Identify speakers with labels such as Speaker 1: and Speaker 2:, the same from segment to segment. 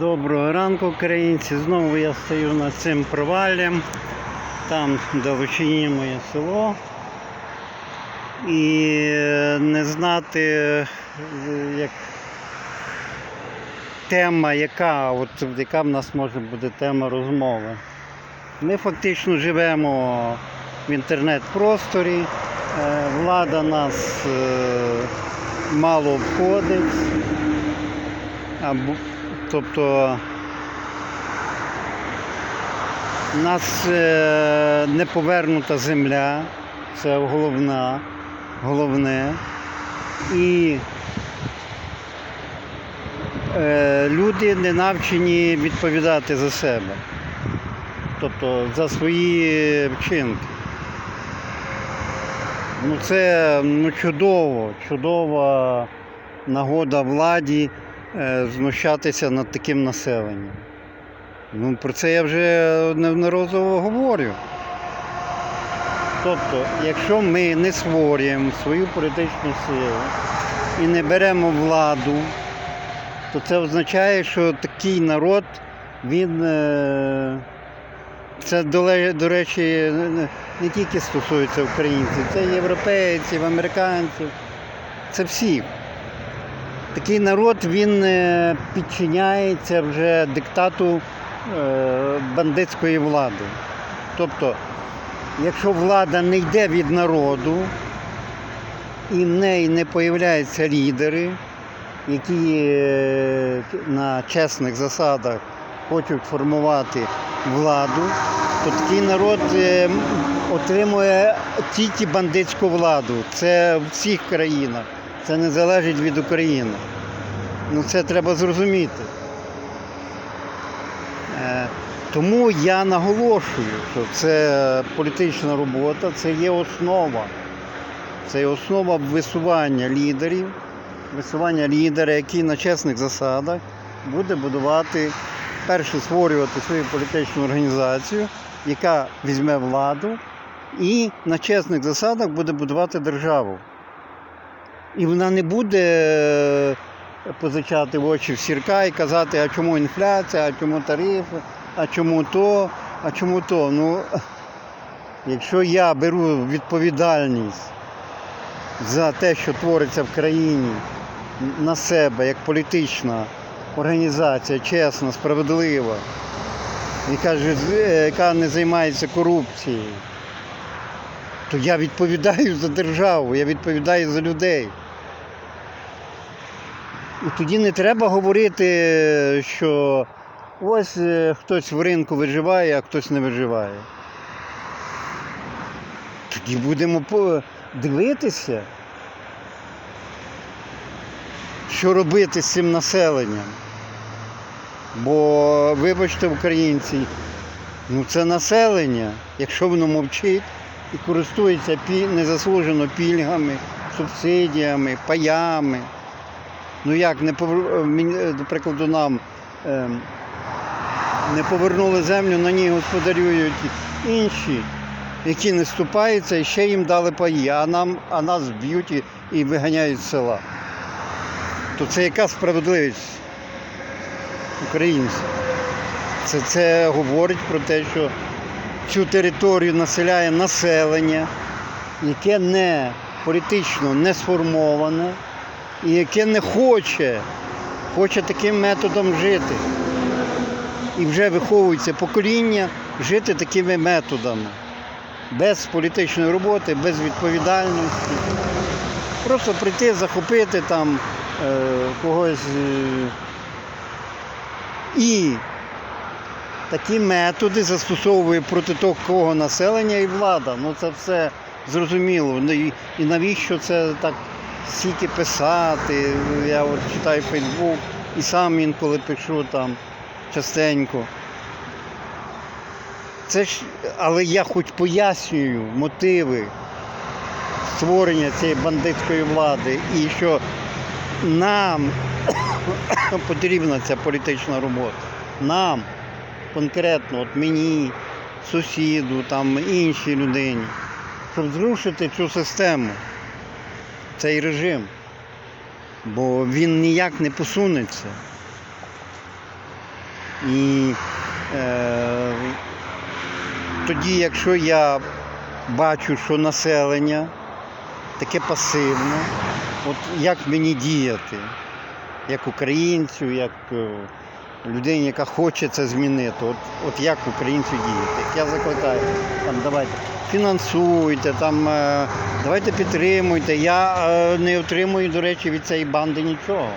Speaker 1: Доброго ранку, українці. Знову я стою над цим проваллям. Там далечині моє село. І не знати, як тема, яка, от, яка в нас може бути тема розмови. Ми фактично живемо в інтернет-просторі. Е, Влада нас е, мало обходить. Тобто у нас е, не повернута земля, це головна, головне. І е, люди не навчені відповідати за себе, тобто за свої вчинки. Ну це ну, чудово, чудова нагода владі знущатися над таким населенням. Ну, про це я вже неодноразово говорю. Тобто, якщо ми не створюємо свою політичну силу і не беремо владу, то це означає, що такий народ, він, е, це, до, речі, не тільки стосується українців, це європейців, американців, це всіх. Такий народ він е, підчиняється вже диктату е, бандитської влади. Тобто, якщо влада не йде від народу і в неї не появляються лідери, які е, на чесних засадах хочуть формувати владу, то такий народ отримує тільки бандитську владу. Це в всіх країнах. Це не залежить від України. Ну це треба зрозуміти. Е, Тому я наголошую, що це політична робота, це є основа. Це є основа висування лідерів, висування лідера, який на чесних засадах буде будувати, перше створювати свою політичну організацію, яка візьме владу і на чесних засадах буде будувати державу. І вона не буде е, позичати в очі в сірка і казати, а чому інфляція, а чому тарифи, а чому то, а чому то. Ну, якщо я беру відповідальність за те, що твориться в країні на себе як політична організація, чесна, справедлива, яка, е, яка не займається корупцією, то я відповідаю за державу, я відповідаю за людей. І тоді не треба говорити, що ось е, хтось в ринку виживає, а хтось не виживає. Тоді будемо дивитися, що робити з цим населенням. Бо, вибачте, українці, ну це населення, якщо воно мовчить і користується пі- незаслужено пільгами, субсидіями, паями. Ну як, не повер... е, до прикладу, нам ем, не повернули землю, на ній господарюють інші, які не ступаються і ще їм дали паї, а, нам, а нас б'ють і, і виганяють з села. То це яка справедливість українців? Це, це говорить про те, що цю територію населяє населення, яке не політично не сформоване і яке не хоче, хоче таким методом жити. І вже виховується покоління жити такими методами. Без політичної роботи, без відповідальності. Просто прийти, захопити там е, когось. Е, і такі методи застосовує проти такого населення і влада. Ну це все зрозуміло. Ну, І, і навіщо це так стільки писати? Я от читаю Фейсбук і сам інколи пишу там частенько. Це ж, але я хоч пояснюю мотиви створення цієї бандитської влади і що нам потрібна ця політична робота. Нам конкретно, от мені, сусіду, там іншій людині, щоб зрушити цю систему, цей режим. Бо він ніяк не посунеться. І е, тоді, якщо я бачу, що населення таке пасивне, от як мені діяти, як українцю, як е, людині, яка хоче це змінити, от, от як українцю діяти. Я закликаю, там давайте фінансуйте, там, е, давайте підтримуйте. Я е, не отримую, до речі, від цієї банди нічого.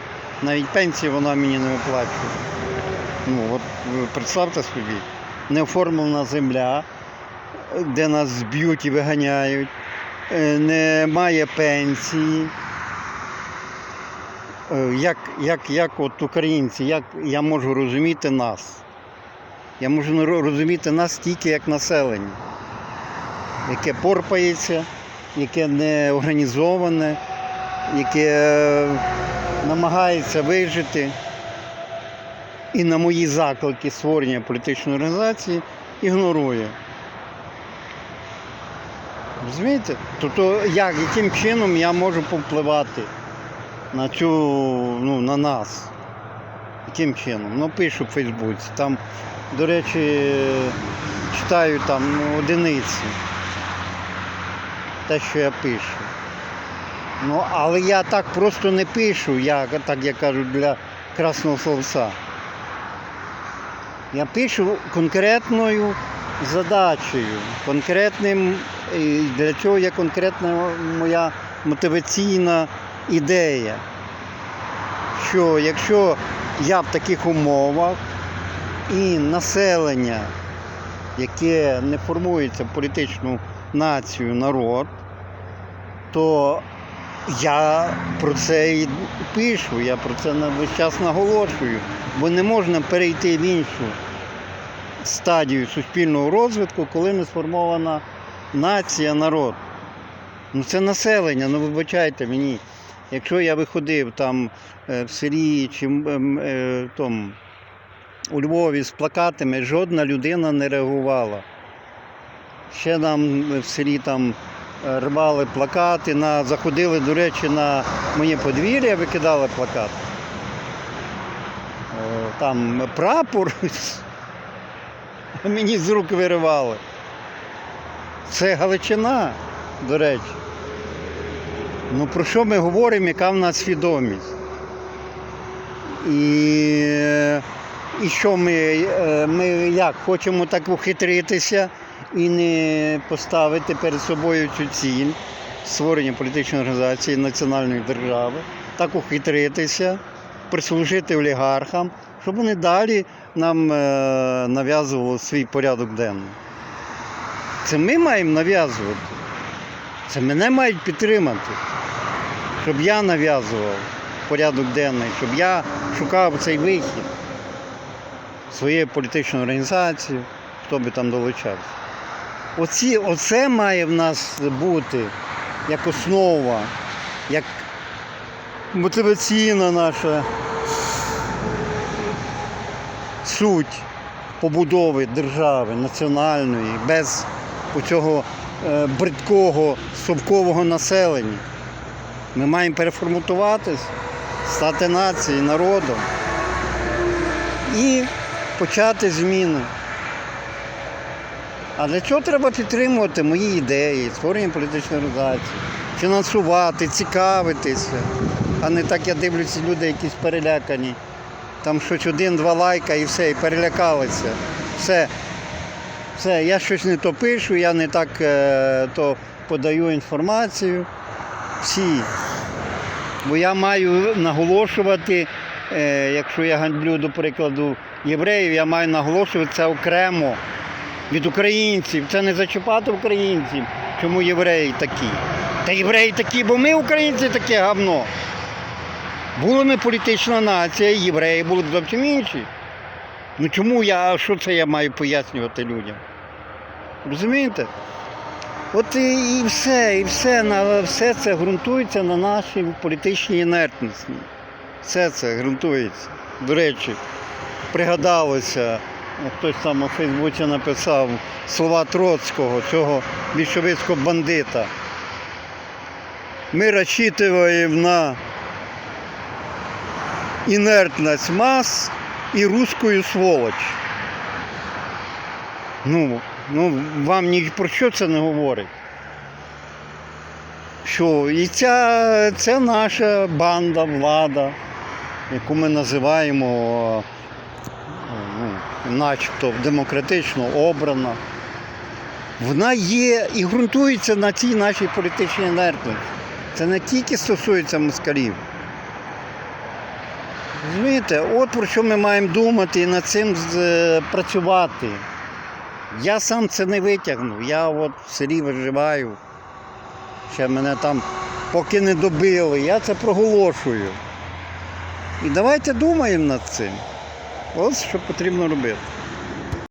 Speaker 1: Навіть пенсії вона мені не виплачує. Ну, от представте собі, неоформлена земля, де нас зб'ють і виганяють, е, немає пенсії. Е, Як, як, як от українці, як я можу розуміти нас? Я можу розуміти нас тільки як населення, яке порпається, яке не організоване, яке е, намагається вижити і на мої заклики створення політичної організації ігнорує. Розумієте? Тобто як, яким чином я можу повпливати на цю, ну, на нас? Яким чином? Ну, пишу в Фейсбуці. Там, до речі, читаю там ну, одиниці. Те, що я пишу. Ну, але я так просто не пишу, як, так як кажуть, для красного словця. Я пишу конкретною задачею, конкретним, для цього є конкретна моя мотиваційна ідея. Що якщо я в таких умовах і населення, яке не формується в політичну націю, народ, то я про це і пишу, я про це на- весь час наголошую, бо не можна перейти в іншу стадію суспільного розвитку, коли не сформована нація, народ. Ну це населення, ну вибачайте мені. Якщо я виходив там е, в селі чи м, ем, е, у Львові з плакатами, жодна людина не реагувала. Ще нам в селі там е, рвали плакати, на, заходили, до речі, на моє подвір'я, викидали плакати. Там прапор мені з рук виривали. Це Галичина, до речі. Ну про що ми говоримо, яка в нас свідомість? І, і що ми, е, ми як хочемо так ухитритися і не поставити перед собою цю ціль створення політичної організації національної держави, так ухитритися, прислужити олігархам, щоб вони далі нам е, нав'язували свій порядок денний. Це ми маємо нав'язувати. Це мене мають підтримати, щоб я нав'язував порядок денний, щоб я шукав цей вихід своєї політичної організації, хто би там долучався. Оці, оце має в нас бути як основа, як мотиваційна наша суть побудови держави національної без оцього е, бридкого совкового населення. Ми маємо переформатуватись, стати нацією, народом і почати зміни. А для цього треба підтримувати мої ідеї, створення політичної організації, фінансувати, цікавитися, а не так я дивлюся, люди якісь перелякані. Там щось один-два лайка і все, і перелякалися. Все, все, я щось не то пишу, я не так е, то подаю інформацію. Всі. Бо я маю наголошувати, е, якщо я гандлю, до прикладу, євреїв, я маю наголошувати це окремо від українців. Це не зачіпати українців, чому євреї такі. Та євреї такі, бо ми, українці, таке говно. Була ми політична нація, євреї були б зовсім інші. Ну чому я, що це я маю пояснювати людям? Розумієте? От і, і все, і все, на, все це ґрунтується на нашій політичній інертності. Все це ґрунтується. До речі, пригадалося, хтось там у Фейсбуці написав слова Троцького, цього більшовицького бандита. Ми розчитуємо на інертність мас і рускою сволоч. Ну, ну, вам ні про що це не говорить. Що і ця, це наша банда, влада, яку ми називаємо ну, начебто демократично обрана. Вона є і ґрунтується на цій нашій політичній інертності. Це не тільки стосується москалів. Розумієте, от про що ми маємо думати і над цим працювати. Я сам це не витягнув, Я от в селі виживаю. Ще мене там поки не добили. Я це проголошую. І давайте думаємо над цим. Ось що потрібно робити.